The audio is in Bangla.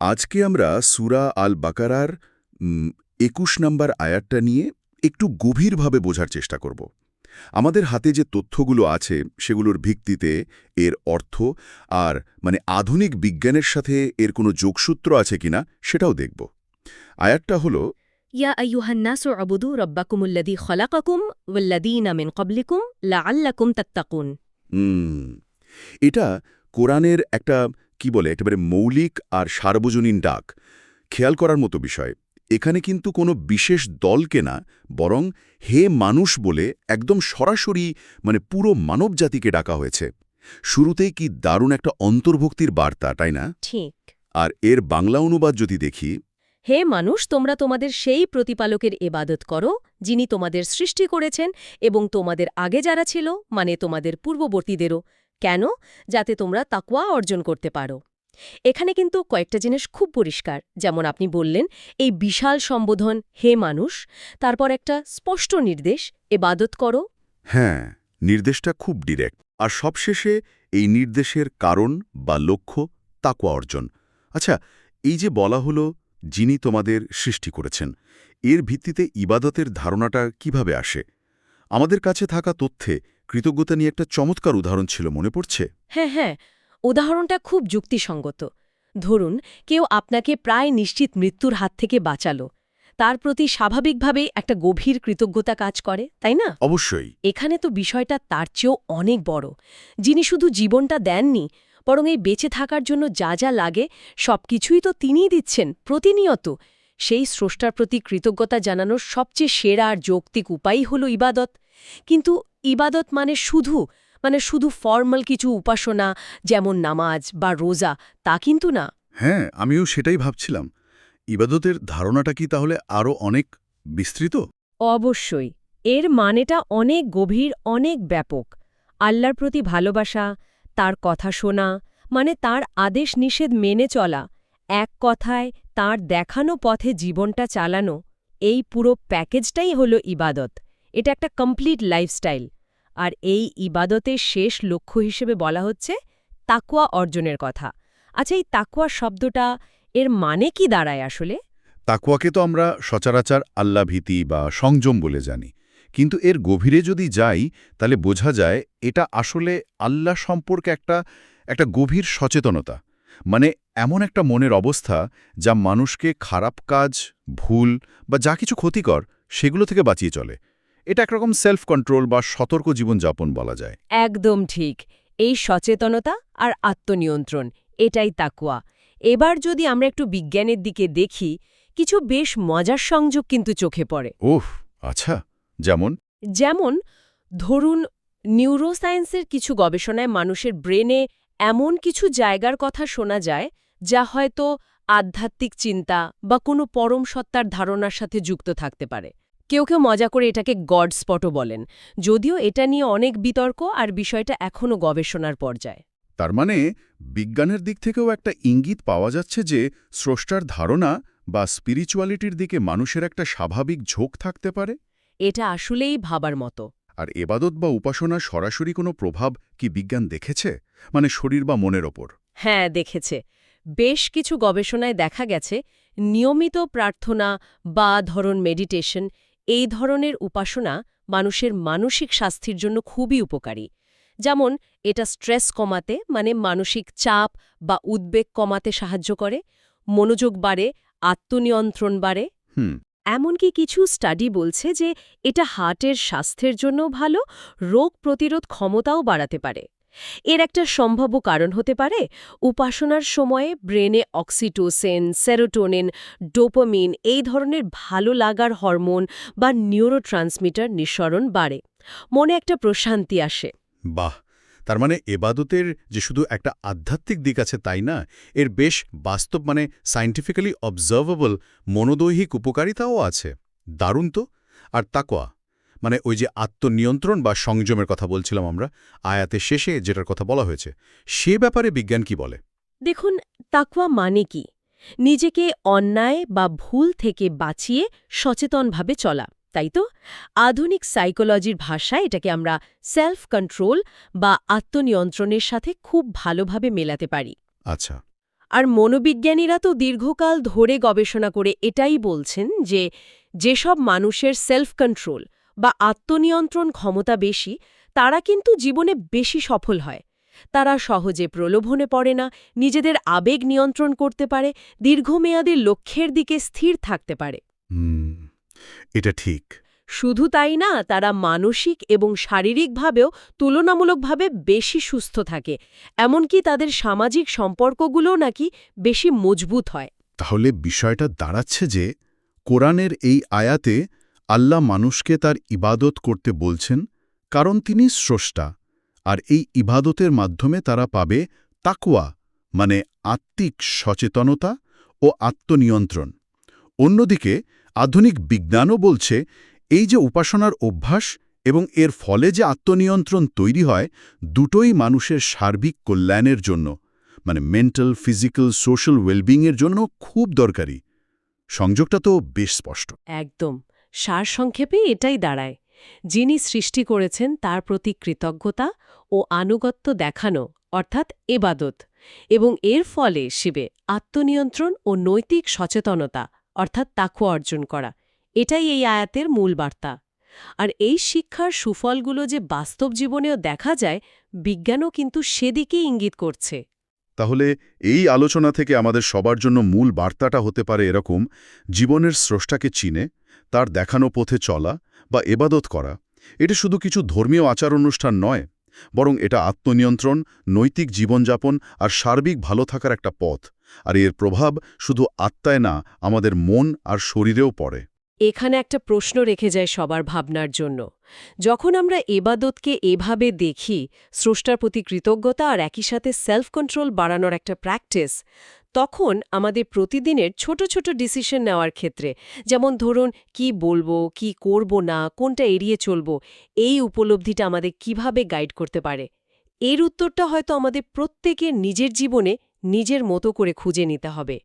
আজকে আমরা সুরা আল বাকারার একুশ নম্বর আয়াতটা নিয়ে একটু গভীরভাবে বোঝার চেষ্টা করব। আমাদের হাতে যে তথ্যগুলো আছে সেগুলোর ভিত্তিতে এর অর্থ আর মানে আধুনিক বিজ্ঞানের সাথে এর কোনো যোগসূত্র আছে কিনা সেটাও দেখব। আয়াতটা হল ইয়া আইয়ুহান্নাসু আবুদু রব্বাকুমুল্লাদি খলাকাকুম ওয়াল্লাদিনা মিন ক্বাবলিকুম লাআল্লাকুম তাত্তাকুন। এটা কোরআনের একটা কি বলে একেবারে মৌলিক আর সার্বজনীন ডাক। খেয়াল করার মতো বিষয় এখানে কিন্তু কোনো বিশেষ দলকে না বরং হে মানুষ বলে একদম সরাসরি মানে পুরো মানবজাতিকে ডাকা হয়েছে। শুরুতেই কি দারুণ একটা অন্তর্ভুক্তির বার্তা তাই না? ঠিক। আর এর বাংলা অনুবাদ যদি দেখি হে মানুষ তোমরা তোমাদের সেই প্রতিপালকের এবাদত করো যিনি তোমাদের সৃষ্টি করেছেন এবং তোমাদের আগে যারা ছিল মানে তোমাদের পূর্ববর্তীদেরও। কেন? যাতে তোমরা তাকুয়া অর্জন করতে পারো। এখানে কিন্তু কয়েকটা জিনিস খুব পরিষ্কার। যেমন আপনি বললেন, এই বিশাল সম্বোধন, হে মানুষ তারপর একটা স্পষ্ট নির্দেশ এবাদত করো হ্যাঁ নির্দেশটা খুব ডিরেক্ট। আর সবশেষে এই নির্দেশের কারণ বা লক্ষ্য তাকুয়া অর্জন। আচ্ছা এই যে বলা হলো, যিনি তোমাদের সৃষ্টি করেছেন, এর ভিত্তিতে ইবাদতের ধারণাটা কীভাবে আসে? আমাদের কাছে থাকা তথ্যে কৃতজ্ঞতা নিয়ে একটা চমৎকার উদাহরণ ছিল মনে পড়ছে? হ্যাঁ হ্যাঁ উদাহরণটা খুব যুক্তিসঙ্গত। ধরুন কেউ আপনাকে প্রায় নিশ্চিত মৃত্যুর হাত থেকে বাঁচালো। তার প্রতি স্বাভাবিকভাবেই একটা গভীর কৃতজ্ঞতা কাজ করে তাই না? অবশ্যই। এখানে তো বিষয়টা তার চেয়েও অনেক বড়। যিনি শুধু জীবনটা দেননি বরং এই বেঁচে থাকার জন্য যা যা লাগে সবকিছুই তো তিনিই দিচ্ছেন প্রতিনিয়ত। সেই স্রষ্টার প্রতি কৃতজ্ঞতা জানানোর সবচেয়ে সেরা আর যৌক্তিক উপায়ই হল ইবাদত। কিন্তু ইবাদত মানে শুধু মানে শুধু ফর্মাল কিছু উপাসনা যেমন নামাজ বা রোজা তা কিন্তু না। হ্যাঁ আমিও সেটাই ভাবছিলাম। ইবাদতের ধারণাটা কি তাহলে আরও অনেক বিস্তৃত? অবশ্যই। এর মানেটা অনেক গভীর অনেক ব্যাপক। আল্লাহর প্রতি ভালোবাসা তার কথা শোনা মানে তার আদেশ নিষেধ মেনে চলা এক কথায় তার দেখানো পথে জীবনটা চালানো এই পুরো প্যাকেজটাই হল ইবাদত। এটা একটা কমপ্লিট লাইফস্টাইল আর এই ইবাদতের শেষ লক্ষ্য হিসেবে বলা হচ্ছে তাকুয়া অর্জনের কথা। আচ্ছা এই তাকুয়া শব্দটা এর মানে কি দাঁড়ায় আসলে? তাকুয়াকে তো আমরা সচরাচর আল্লাভীতি বা সংযম বলে জানি। কিন্তু এর গভীরে যদি যাই, তাহলে বোঝা যায় এটা আসলে আল্লাহ সম্পর্কে একটা একটা গভীর সচেতনতা। মানে এমন একটা মনের অবস্থা যা মানুষকে খারাপ কাজ, ভুল বা যা কিছু ক্ষতিকর সেগুলো থেকে বাঁচিয়ে চলে। এটা একরকম সেলফ কন্ট্রোল বা সতর্ক জীবনযাপন বলা যায়। একদম ঠিক। এই সচেতনতা আর আত্মনিয়ন্ত্রণ এটাই তাকুয়া। এবার যদি আমরা একটু বিজ্ঞানের দিকে দেখি কিছু বেশ মজার সংযোগ কিন্তু চোখে পড়ে। ওহ আচ্ছা যেমন? যেমন ধরুন নিউরোসায়েন্সের কিছু গবেষণায় মানুষের ব্রেনে এমন কিছু জায়গার কথা শোনা যায় যা হয়তো আধ্যাত্মিক চিন্তা বা কোনো পরম সত্তার ধারণার সাথে যুক্ত থাকতে পারে। কেউ কেউ মজা করে এটাকে গড স্পটও বলেন যদিও এটা নিয়ে অনেক বিতর্ক আর বিষয়টা এখনও গবেষণার পর্যায়ে। তার মানে বিজ্ঞানের দিক থেকেও একটা ইঙ্গিত পাওয়া যাচ্ছে যে স্রষ্টার ধারণা বা স্পিরিচুয়ালিটির দিকে মানুষের একটা স্বাভাবিক ঝোঁক থাকতে পারে? এটা আসলেই ভাবার মতো। আর এবাদত বা উপাসনা সরাসরি কোনো প্রভাব কি বিজ্ঞান দেখেছে? মানে শরীর বা মনের ওপর। হ্যাঁ দেখেছে। বেশ কিছু গবেষণায় দেখা গেছে নিয়মিত প্রার্থনা বা ধরন মেডিটেশন এই ধরনের উপাসনা মানুষের মানসিক স্বাস্থ্যের জন্য খুবই উপকারী। যেমন এটা স্ট্রেস কমাতে মানে মানসিক চাপ বা উদ্বেগ কমাতে সাহায্য করে মনোযোগ বাড়ে আত্মনিয়ন্ত্রণ বাড়ে। হুম। এমনকি কিছু স্টাডি বলছে যে এটা হার্টের স্বাস্থ্যের জন্য ভালো রোগ প্রতিরোধ ক্ষমতাও বাড়াতে পারে। এর একটা সম্ভাব্য কারণ হতে পারে উপাসনার সময়ে ব্রেনে অক্সিটোসেন, সেরোটোনিন, ডোপামিন এই ধরনের ভালো লাগার হরমোন বা নিউরোট্রান্সমিটার নিঃসরণ বাড়ে। মনে একটা প্রশান্তি আসে। বাহ! তার মানে এবাদতের যে শুধু একটা আধ্যাত্মিক দিক আছে তাই না, এর বেশ বাস্তব মানে সায়েন্টিফিক্যালি অবজার্ভেবল মনোদৈহিক উপকারিতাও আছে। দারুণ তো! আর তাকোয়া মানে ওই যে আত্মনিয়ন্ত্রণ বা সংযমের কথা বলছিলাম আমরা আয়াতের শেষে যেটার কথা বলা হয়েছে সে ব্যাপারে বিজ্ঞান কি বলে? দেখুন তাকওয়া মানে কি? নিজেকে অন্যায় বা ভুল থেকে বাঁচিয়ে সচেতনভাবে চলা তাই তো? আধুনিক সাইকোলজির ভাষায় এটাকে আমরা সেলফ কন্ট্রোল বা আত্মনিয়ন্ত্রণের সাথে খুব ভালোভাবে মেলাতে পারি। আচ্ছা। আর মনোবিজ্ঞানীরা তো দীর্ঘকাল ধরে গবেষণা করে এটাই বলছেন যে যেসব মানুষের সেলফ কন্ট্রোল বা আত্মনিয়ন্ত্রণ ক্ষমতা বেশি তারা কিন্তু জীবনে বেশি সফল হয়। তারা সহজে প্রলোভনে পড়ে না নিজেদের আবেগ নিয়ন্ত্রণ করতে পারে দীর্ঘমেয়াদী লক্ষ্যের দিকে স্থির থাকতে পারে। এটা ঠিক। শুধু তাই না তারা মানসিক এবং শারীরিকভাবেও তুলনামূলকভাবে বেশি সুস্থ থাকে এমনকি তাদের সামাজিক সম্পর্কগুলোও নাকি বেশি মজবুত হয়। তাহলে বিষয়টা দাঁড়াচ্ছে যে কোরআনের এই আয়াতে আল্লাহ মানুষকে তার ইবাদত করতে বলছেন, কারণ তিনি স্রষ্টা, আর এই ইবাদতের মাধ্যমে তারা পাবে তাকওয়া মানে আত্মিক সচেতনতা ও আত্মনিয়ন্ত্রণ। অন্যদিকে আধুনিক বিজ্ঞানও বলছে, এই যে উপাসনার অভ্যাস এবং এর ফলে যে আত্মনিয়ন্ত্রণ তৈরি হয়, দুটোই মানুষের সার্বিক কল্যাণের জন্য মানে মেন্টাল, ফিজিক্যাল, সোশ্যাল ওয়েলবিংয়ের জন্য খুব দরকারি। সংযোগটা তো বেশ স্পষ্ট। একদম। সারসংক্ষেপে এটাই দাঁড়ায়। যিনি সৃষ্টি করেছেন তার প্রতি কৃতজ্ঞতা ও আনুগত্য দেখানো, অর্থাৎ এবাদত, এবং এর ফলে শিবে আত্মনিয়ন্ত্রণ ও নৈতিক সচেতনতা, অর্থাৎ তাকু অর্জন করা। এটাই এই আয়াতের মূল বার্তা। আর এই শিক্ষার সুফলগুলো যে বাস্তব জীবনেও দেখা যায়, বিজ্ঞানও কিন্তু সেদিকেই ইঙ্গিত করছে। তাহলে এই আলোচনা থেকে আমাদের সবার জন্য মূল বার্তাটা হতে পারে এরকম, জীবনের স্রষ্টাকে চিনে তার দেখানো পথে চলা বা এবাদত করা, এটা শুধু কিছু ধর্মীয় আচার অনুষ্ঠান নয়, বরং এটা আত্মনিয়ন্ত্রণ, নৈতিক জীবনযাপন আর সার্বিক ভালো থাকার একটা পথ, আর এর প্রভাব শুধু আত্মায় না, আমাদের মন আর শরীরেও পড়ে। এখানে একটা প্রশ্ন রেখে যায় সবার ভাবনার জন্য। যখন আমরা এবাদতকে এভাবে দেখি, স্রষ্টার প্রতি কৃতজ্ঞতা আর একই সাথে সেলফ কন্ট্রোল বাড়ানোর একটা প্র্যাকটিস তখন আমাদের প্রতিদিনের ছোট ছোট ডিসিশন নেওয়ার ক্ষেত্রে, যেমন ধরুন কি বলব, কি করব না, কোনটা এড়িয়ে চলব, এই উপলব্ধিটা আমাদের কীভাবে গাইড করতে পারে? এর উত্তরটা হয়তো আমাদের প্রত্যেকের নিজের জীবনে নিজের মতো করে খুঁজে নিতে হবে।